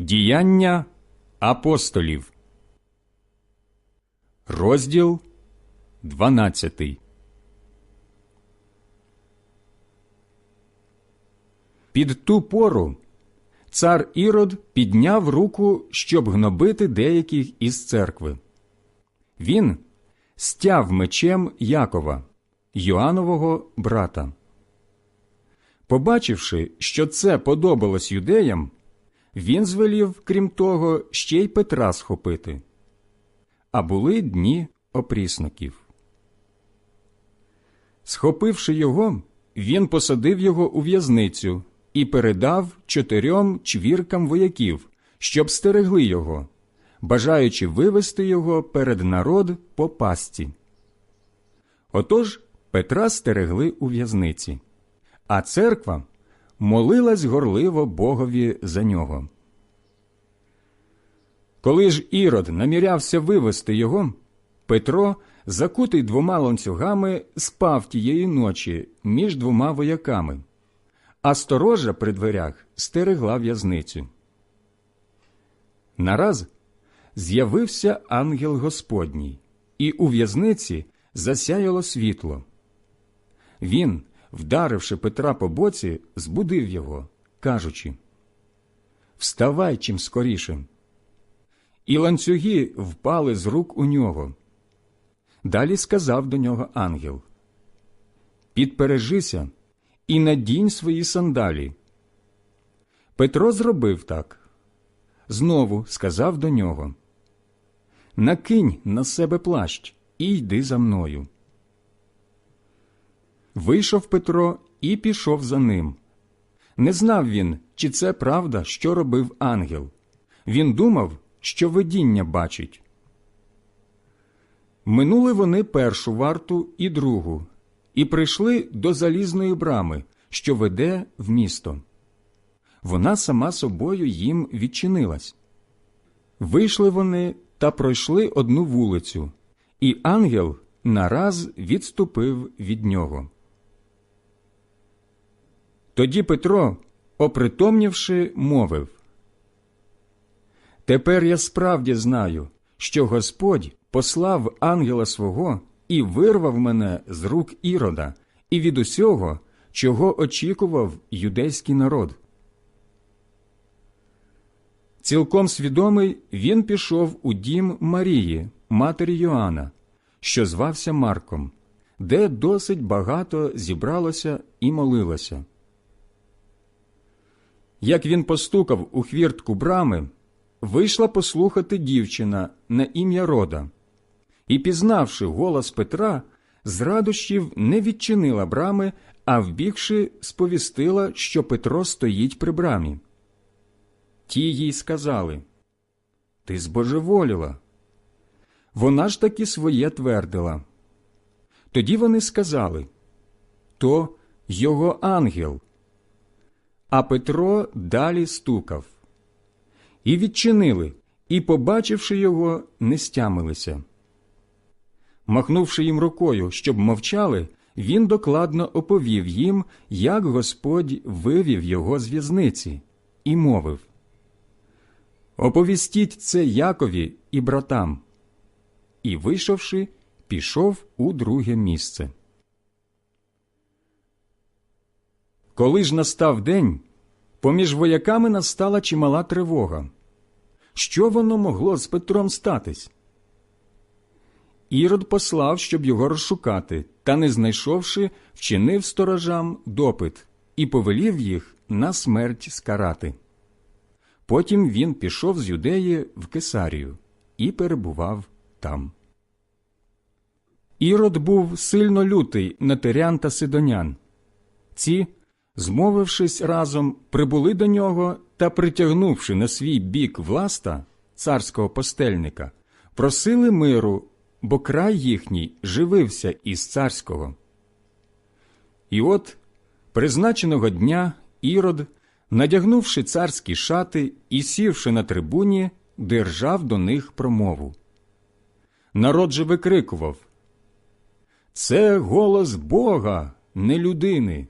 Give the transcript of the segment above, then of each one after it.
Діяння апостолів, розділ 12. Під ту пору цар Ірод підняв руку, щоб гнобити деяких із церкви. Він стяв мечем Якова, Йоанового брата. Побачивши, що це подобалось юдеям, він звелів, крім того, ще й Петра схопити. А були дні опрісноків. Схопивши його, він посадив його у в'язницю і передав чотирьом чвіркам вояків, щоб стерегли його, бажаючи вивести його перед народ по пастці. Отож Петра стерегли у в'язниці, а церква молилась горливо Богові за нього. Коли ж Ірод намірявся вивести його, Петро, закутий двома ланцюгами, спав тієї ночі між двома вояками, а сторожа при дверях стерегла в'язницю. Нараз з'явився ангел Господній, і у в'язниці засяяло світло. Він, вдаривши Петра по боці, збудив його, кажучи Вставай чим скоріше. І ланцюги впали з рук у нього. Далі сказав до нього ангел Підпережися і надінь свої сандалі. Петро зробив так. Знову сказав до нього Накинь на себе плащ і йди за мною. Вийшов Петро і пішов за ним. Не знав він, чи це правда, що робив ангел. Він думав, що видіння бачить. Минули вони першу варту і другу, і прийшли до залізної брами, що веде в місто. Вона сама собою їм відчинилась. Вийшли вони та пройшли одну вулицю, і ангел нараз відступив від нього. Тоді Петро, опритомнівши, мовив Тепер я справді знаю, що Господь послав ангела свого і вирвав мене з рук ірода і від усього, чого очікував юдейський народ. Цілком свідомий він пішов у дім Марії, матері Йоанна, що звався Марком, де досить багато зібралося і молилося. Як він постукав у хвіртку брами, вийшла послухати дівчина на ім'я Рода, і, пізнавши голос Петра, з радощів не відчинила брами, а вбігши, сповістила, що Петро стоїть при брамі. Ті їй сказали Ти збожеволіла. Вона ж таки своє твердила. Тоді вони сказали То його ангел. А Петро далі стукав. І відчинили, і, побачивши його, не стямилися. Махнувши їм рукою, щоб мовчали, він докладно оповів їм, як Господь вивів його з в'язниці, і мовив Оповістіть це Якові і братам. І, вийшовши, пішов у друге місце. Коли ж настав день, поміж вояками настала чимала тривога. Що воно могло з Петром статись? Ірод послав, щоб його розшукати, та, не знайшовши, вчинив сторожам допит і повелів їх на смерть скарати. Потім він пішов з юдеї в Кесарію і перебував там. Ірод був сильно лютий на тирян та сидонян. Ці, змовившись разом, прибули до нього та, притягнувши на свій бік власта, царського постельника, просили миру, бо край їхній живився із царського. І от призначеного дня Ірод, надягнувши царські шати і сівши на трибуні, держав до них промову. Народ же викрикував Це голос Бога, не людини.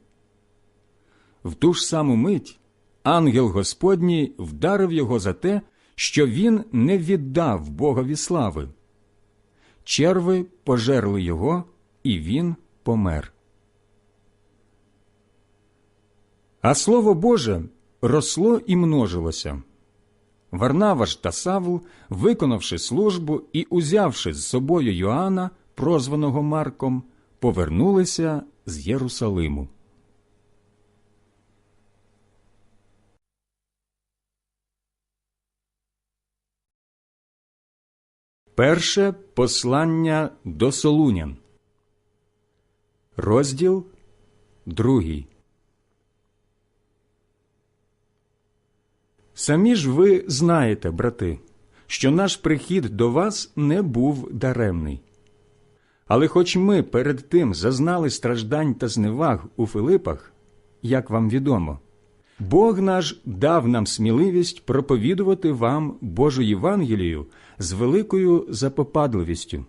В ту ж саму мить ангел Господній вдарив його за те, що він не віддав Богові слави. Черви пожерли його, і він помер. А слово Боже росло і множилося. Варнаваш та Савл, виконавши службу і узявши з собою Йоанна, прозваного Марком, повернулися з Єрусалиму. Перше послання до Солунян. Розділ другий. Самі ж ви знаєте, брати, що наш прихід до вас не був даремний. Але хоч ми перед тим зазнали страждань та зневаг у Филипах, як вам відомо, Бог наш дав нам сміливість проповідувати вам Божу Євангелію з великою запопадливістю.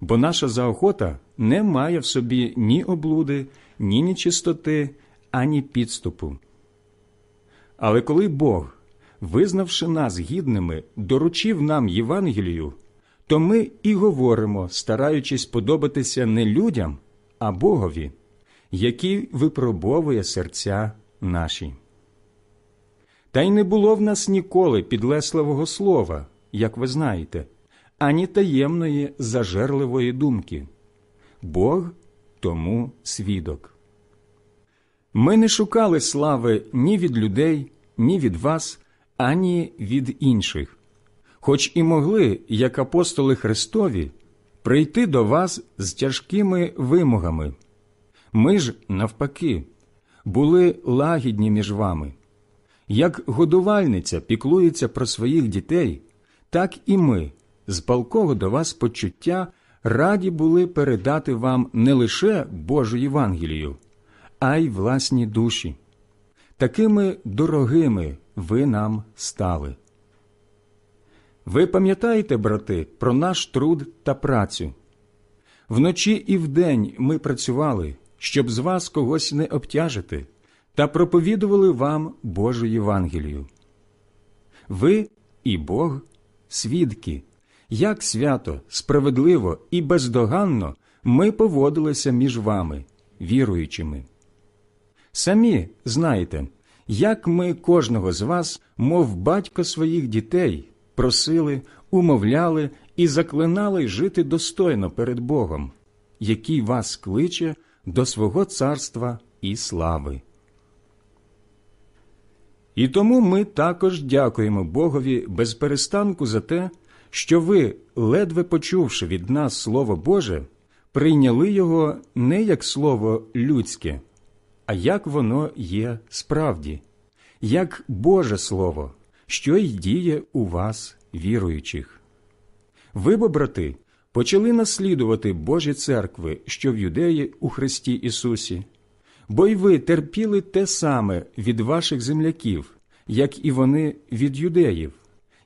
Бо наша заохота не має в собі ні облуди, ні нечистоти, ані підступу. Але коли Бог, визнавши нас гідними, доручив нам Євангелію, то ми і говоримо, стараючись подобатися не людям, а Богові, який випробовує серця наші. Та й не було в нас ніколи підлесливого слова, як ви знаєте, ані таємної зажерливої думки. Бог тому свідок. Ми не шукали слави ні від людей, ні від вас, ані від інших, хоч і могли, як апостоли Христові, прийти до вас з тяжкими вимогами. Ми ж, навпаки, були лагідні між вами. Як годувальниця піклується про своїх дітей, так і ми, з палкого до вас почуття, раді були передати вам не лише Божу Євангелію, а й власні душі. Такими дорогими ви нам стали. Ви пам'ятаєте, брати, про наш труд та працю. Вночі і вдень ми працювали, щоб з вас когось не обтяжити, та проповідували вам Божу Євангелію. Ви і Бог свідки, як свято, справедливо і бездоганно ми поводилися між вами, віруючими. Самі знаєте, як ми кожного з вас, мов батько своїх дітей, просили, умовляли і заклинали жити достойно перед Богом, який вас кличе до свого царства і слави. І тому ми також дякуємо Богові без перестанку за те, що ви, ледве почувши від нас Слово Боже, прийняли його не як слово людське, а як воно є справді, як Боже Слово, що й діє у вас, віруючих. Ви, бо, брати, почали наслідувати Божі церкви, що в юдеї у Христі Ісусі, бо й ви терпіли те саме від ваших земляків, як і вони від юдеїв,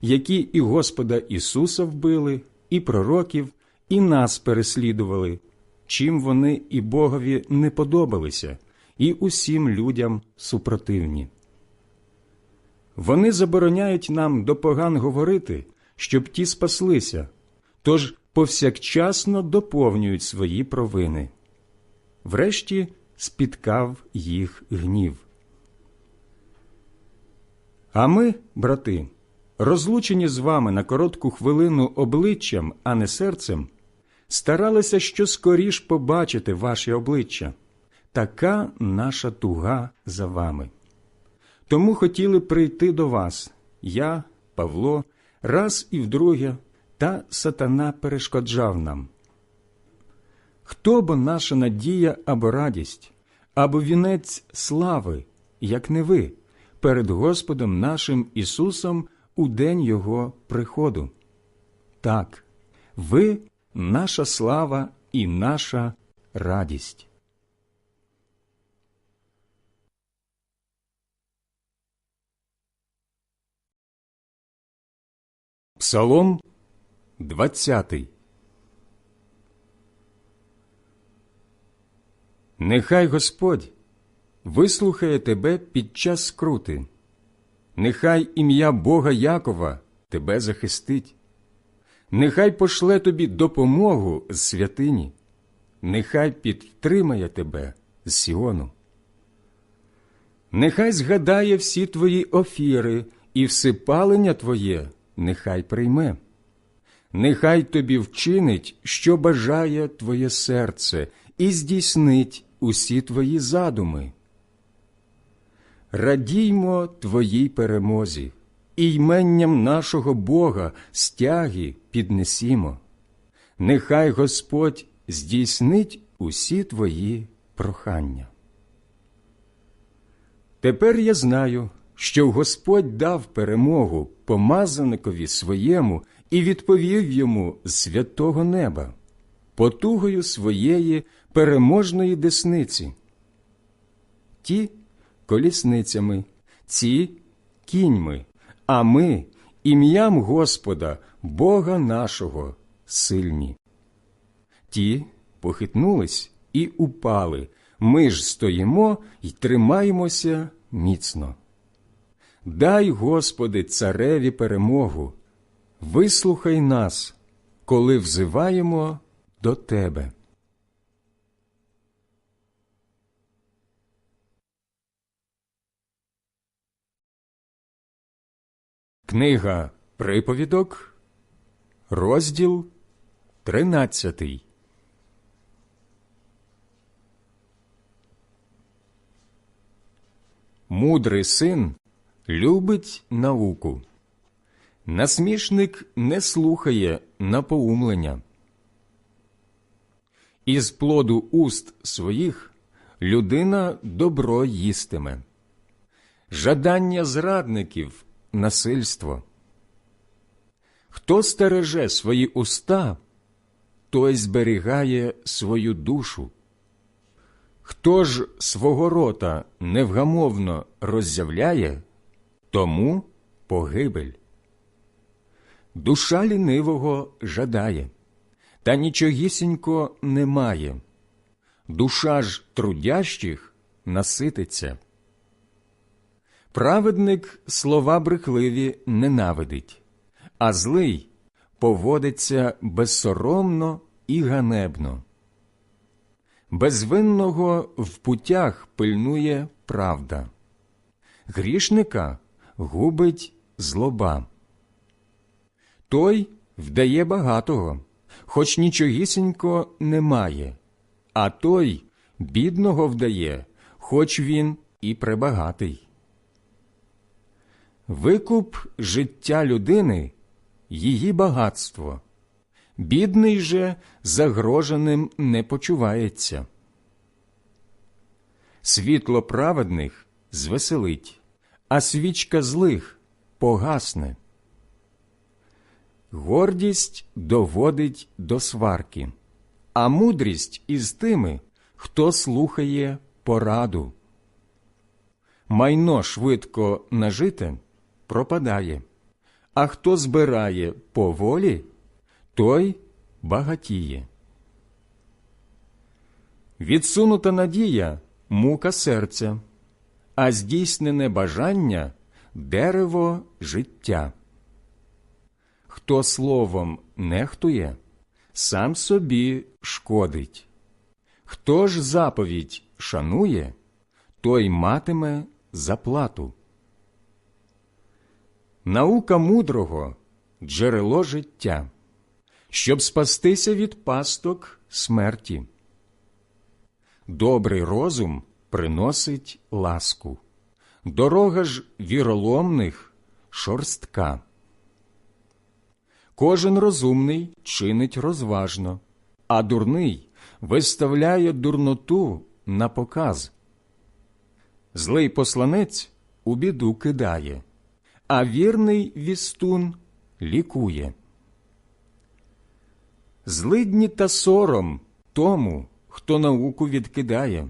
які і Господа Ісуса вбили, і пророків, і нас переслідували, чим вони і Богові не подобалися, і усім людям супротивні. Вони забороняють нам до поган говорити, щоб ті спаслися, тож повсякчасно доповнюють свої провини. Врешті спіткав їх гнів. А ми, брати, розлучені з вами на коротку хвилину обличчям, а не серцем, старалися що скоріш побачити ваші обличчя. Така наша туга за вами. Тому хотіли прийти до вас, я, Павло, раз і вдруге, та сатана перешкоджав нам. Хто бо наша надія або радість, або вінець слави, як не ви, перед Господом нашим Ісусом у день Його приходу? Так, ви наша слава і наша радість. Псалом 20 Нехай Господь вислухає тебе під час скрути. Нехай ім'я Бога Якова тебе захистить. Нехай пошле тобі допомогу з святині, нехай підтримає тебе з Сіону. Нехай згадає всі твої офіри і всипалення твоє, нехай прийме. Нехай тобі вчинить, що бажає твоє серце, і здійснить усі твої задуми. Радіймо твоїй перемозі, і йменням нашого Бога стяги піднесімо. Нехай Господь здійснить усі твої прохання. Тепер я знаю, що Господь дав перемогу помазаникові своєму і відповів йому з святого неба, потугою своєї переможної десниці. Ті колісницями, ці кіньми, а ми ім'ям Господа, Бога нашого, сильні. Ті похитнулись і упали. Ми ж стоїмо й тримаємося міцно. Дай, Господи, цареві перемогу, вислухай нас, коли взиваємо до Тебе. Книга Приповідок, розділ тринадцятий. Мудрий син любить науку. Насмішник не слухає напоумлення. Із плоду уст своїх людина добро їстиме. Жадання зрадників насильство. Хто стереже свої уста, той зберігає свою душу. Хто ж свого рота невгамовно роззявляє, тому погибель. Душа лінивого жадає, та нічогісінько немає. Душа ж трудящих насититься. Праведник слова брехливі ненавидить, а злий поводиться безсоромно і ганебно. Безвинного в путях пильнує правда, грішника губить злоба. Той вдає багатого, хоч нічогісінько немає, а той бідного вдає, хоч він і пребагатий. Викуп життя людини її багатство, бідний же загроженим не почувається. Світло праведних звеселить, а свічка злих погасне. Гордість доводить до сварки, а мудрість із тими, хто слухає пораду. Майно швидко нажите пропадає, а хто збирає по волі, той багатіє. Відсунута надія мука серця, а здійснене бажання дерево життя. Хто словом нехтує, сам собі шкодить. Хто ж заповідь шанує, той матиме заплату. Наука мудрого джерело життя, щоб спастися від пасток смерті. Добрий розум приносить ласку, дорога ж віроломних шорстка. Кожен розумний чинить розважно, а дурний виставляє дурноту на показ. Злий посланець у біду кидає, а вірний вістун лікує. Злидні та сором тому, хто науку відкидає,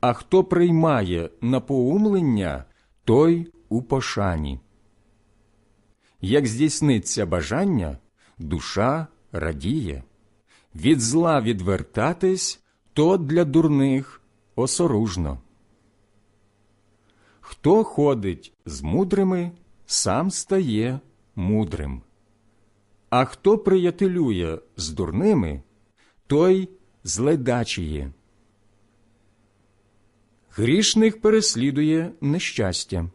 а хто приймає напоумлення, той у пошані. Як здійсниться бажання, душа радіє, від зла відвертатись то для дурних осоружно. Хто ходить з мудрими, сам стає мудрим. А хто приятелює з дурними, той зледачіє. Грішних переслідує нещастя,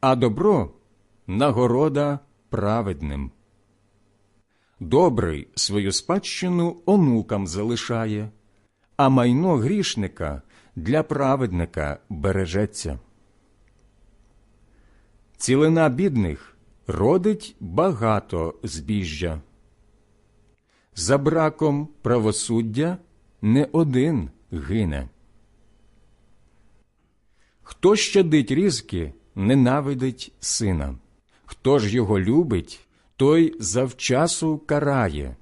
а добро нагорода праведним. Добрий свою спадщину онукам залишає, а майно грішника для праведника бережеться. Цілина бідних родить багато збіжжя. За браком правосуддя не один гине. Хто щадить різки, ненавидить сина, хто ж його любить, той завчасу карає.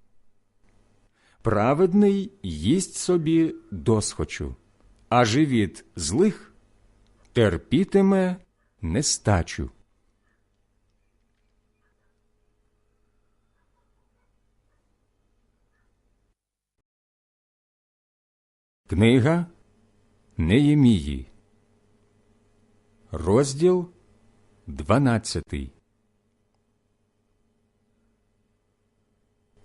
Праведний їсть собі досхочу, а живіт злих терпітиме нестачу. Книга Неємії, розділ 12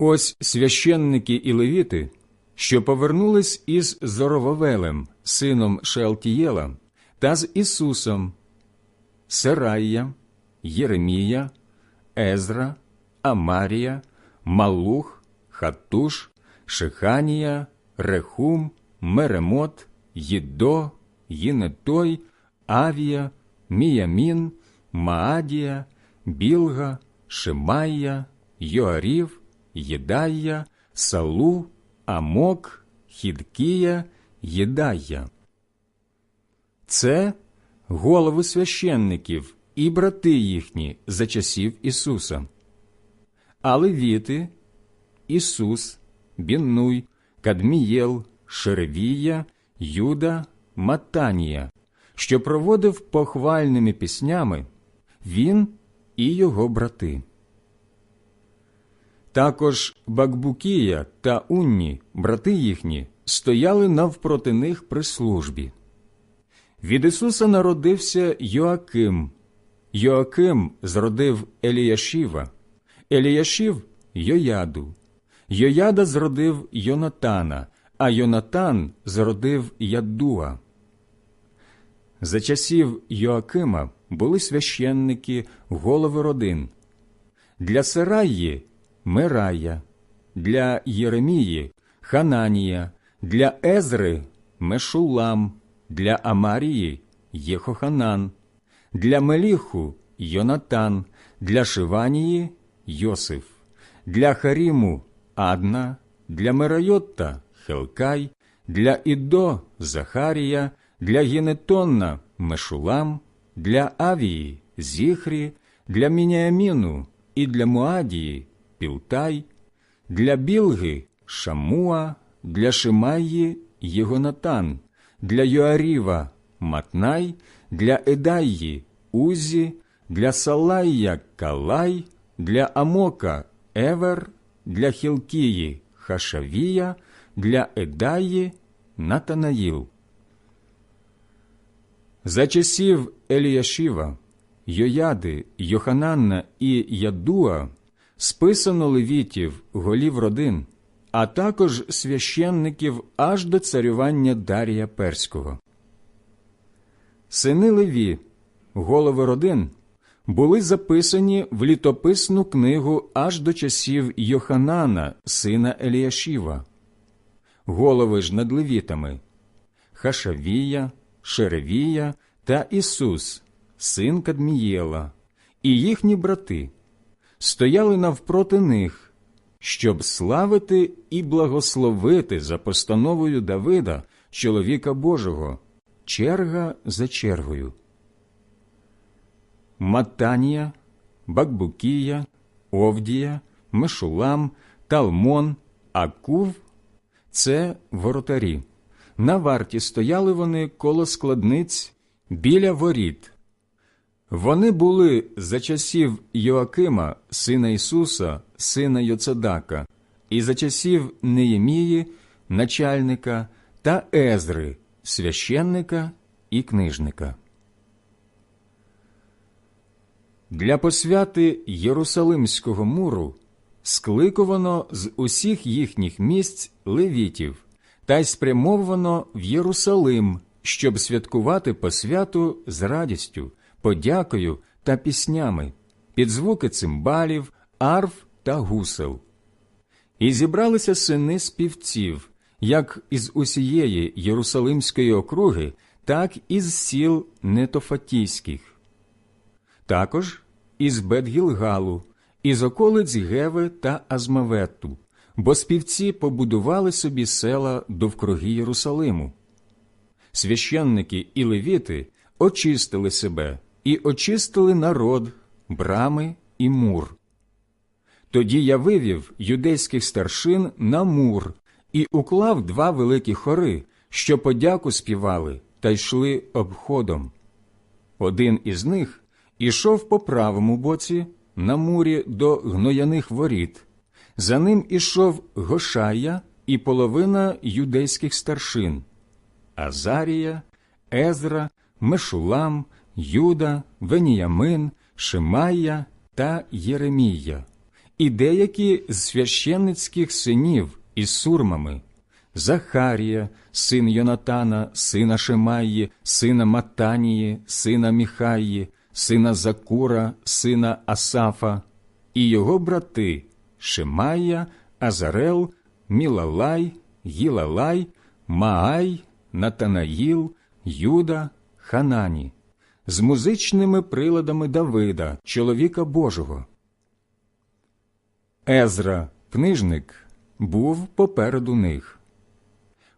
Ось священники і левіти, що повернулись із Зоровавелем, сином Шеалтієла, та з Ісусом, Серая, Єремія, Езра, Амарія, Малух, Хатуш, Шиханія, Рехум, Меремот, Єдо, Єнетой, Авія, Міямін, Маадія, Білга, Шимайя, Йоарів, Єдая, Салу, Амок, Хідкія, Єдая. Це голови священників і брати їхні за часів Ісуса. А левіти – Ісус, Біннуй, Кадмієл, Шеревія, Юда, Матанія, що проводив похвальними піснями він і його брати. Також Бакбукія та Унні, брати їхні, стояли навпроти них при службі. Від Ісуса народився Йоаким. Йоаким зродив Еліяшіва, Еліяшів Йояду, Йояда зродив Йонатана, а Йонатан зродив Ядуа. За часів Йоакима були священники, голови родин. Для Сараї Мерая, для Єремії Хананія, для Езри Мешулам, для Амарії Єхоханан, для Меліху Йонатан, для Шиванії Йосиф, для Харіму Адна, для Мерайотта Хелкай, для Ідо Захарія, для Гінетонна Мешулам, для Авії Зіхрі, для Міняяміну і для Муадії Пілтай, для Білги Шамуа, для Шимаї Єгонатан, для Йоаріва Матнай, для Едаї Узі, для Салая Калай, для Амока Евер, для Хілкії Хашавія, для Едаї Натанаїл. За часів Еліяшіва, Йояди, Йохананна і Ядуа списано левітів, голів родин, а також священників аж до царювання Дарія Перського. Сини Леві, голови родин, були записані в літописну книгу аж до часів Йоханана, сина Еліашіва. Голови ж над левітами Хашавія, Шеревія та Ісус, син Кадмієла, і їхні брати стояли навпроти них, щоб славити і благословити за постановою Давида, чоловіка Божого, черга за чергою. Матанія, Бакбукія, Овдія, Мешулам, Талмон, Акув це воротарі. На варті стояли вони коло складниць біля воріт. Вони були за часів Йоакима, сина Ісуса, сина Йоцедака, і за часів Неємії, начальника та Езри, священника і книжника. Для посвяти Єрусалимського муру скликувано з усіх їхніх місць левітів та й спрямовано в Єрусалим, щоб святкувати посвяту з радістю, подякою та піснями, під звуки цимбалів, арф та гусел. І зібралися сини співців, як із усієї Єрусалимської округи, так і з сіл Нетофатійських. Також із Бетгілгалу, із околиць Геви та Азмавету, бо співці побудували собі села довкруги Єрусалиму. Священники і левіти очистили себе і очистили народ, брами і мур. Тоді я вивів юдейських старшин на мур і уклав два великі хори, що подяку співали та йшли обходом. Один із них ішов по правому боці на мурі до гнояних воріт. За ним ішов Гошая і половина юдейських старшин Азарія, Езра, Мешулам, Юда, Веніямин, Шимайя та Єремія, і деякі з священницьких синів із сурмами. Захарія, син Йонатана, сина Шимаї, сина Матанії, сина Міхаї, сина Закура, сина Асафа, і його брати Шимая, Азарел, Мілалай, Гілалай, Маай, Натанаїл, Юда, Ханані, з музичними приладами Давида, чоловіка Божого. Езра, книжник, був попереду них.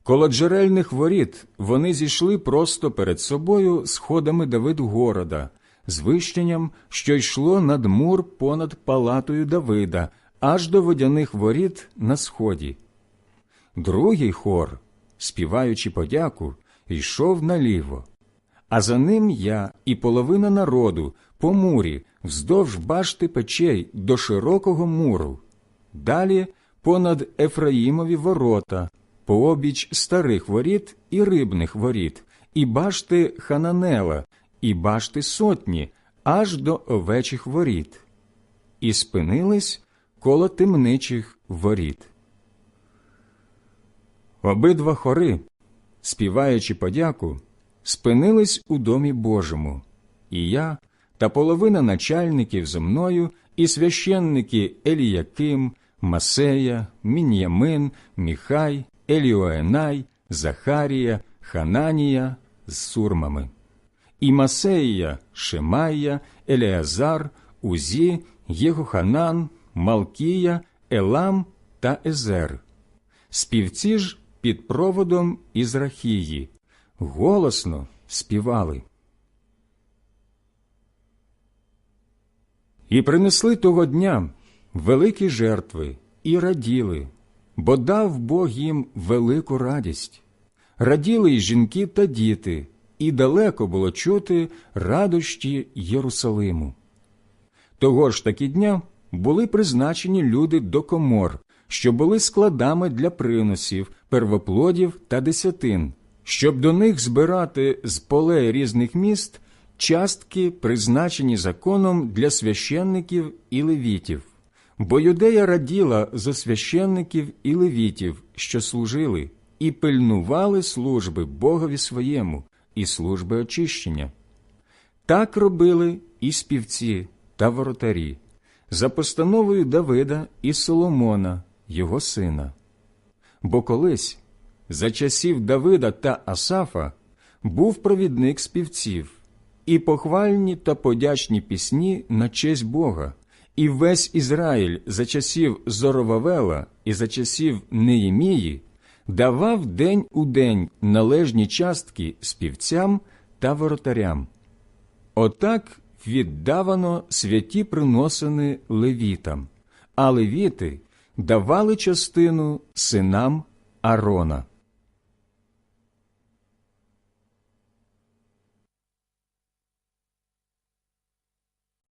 Коло джерельних воріт вони зійшли просто перед собою сходами Давидгорода, з вищенням, що йшло над мур понад палатою Давида, аж до водяних воріт на сході. Другий хор, співаючи подяку, йшов наліво, а за ним я і половина народу по мурі вздовж башти печей до широкого муру, далі понад Ефраїмові ворота, по обіч старих воріт і рибних воріт, і башти Хананела, і башти сотні, аж до овечих воріт, і спинились коло темничих воріт. Обидва хори, співаючи подяку, спинились у домі Божому, і я та половина начальників зо мною, і священники Еліяким, Масея, Мін'ямин, Міхай, Еліоенай, Захарія, Хананія з сурмами, і Масея, Шемайя, Елеазар, Узі, Єгоханан, Малкія, Елам та Езер. Співці ж під проводом Ізрахії голосно співали. І принесли того дня великі жертви і раділи, бо дав Бог їм велику радість. Раділи й жінки та діти, і далеко було чути радощі Єрусалиму. Того ж таки дня були призначені люди до комор, що були складами для приносів, первоплодів та десятин, щоб до них збирати з полей різних міст частки, призначені законом для священників і левітів. Бо юдея раділа за священників і левітів, що служили, і пильнували служби Богові своєму і служби очищення. Так робили і співці та воротарі, за постановою Давида і Соломона, його сина. Бо колись, за часів Давида та Асафа, був провідник співців, і похвальні та подячні пісні на честь Бога, і весь Ізраїль за часів Зоровавела і за часів Неємії давав день у день належні частки співцям та воротарям. Отак віддавано святі приносини левітам, а левіти давали частину синам Арона.